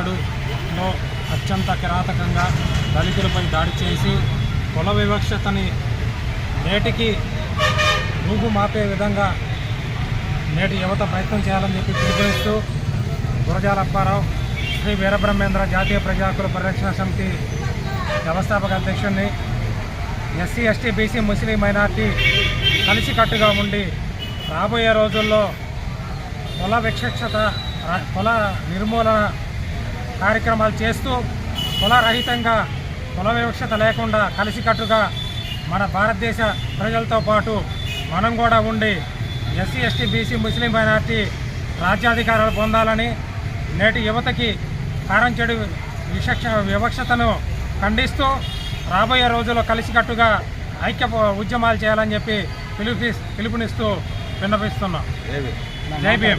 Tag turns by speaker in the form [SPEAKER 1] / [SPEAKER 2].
[SPEAKER 1] ఛత్తీస్గఢ్లో అత్యంత కిరాతకంగా దళితులపై దాడి చేసి కుల వివక్షతని నేటికి రూపు మాపే విధంగా నేటి యువత ప్రయత్నం చేయాలని చెప్పి పిలుపునిస్తూ గురజాల అప్పారావు శ్రీ వీరబ్రహ్మేంద్ర జాతీయ ప్రజాకుల పరిరక్షణ సమితి వ్యవస్థాపక అధ్యక్షుడిని SC ST BC Muslim minority కలిసికట్టుగా ఉండి రాబోయే రోజుల్లో కుల విక్షక్షత కుల నిర్మూలన కార్యక్రమాలు చేస్తూ కులరహితంగా కుల వివక్షత లేకుండా కలిసికట్టుగా మన భారతదేశ ప్రజలతో పాటు మనం కూడా ఉండి ఎస్సీ ఎస్టీ బీసీ ముస్లిం మైనార్టీ రాజ్యాధికారాలు పొందాలని నేటి యువతకి కారం చెడు వివక్ష వివక్షతను ఖండిస్తూ రాబోయే రోజుల్లో కలిసికట్టుగా ఐక్య ఉద్యమాలు చేయాలని చెప్పి పిలుపు పిలుపునిస్తూ విన్నపిస్తున్నాం. జై భీమ్.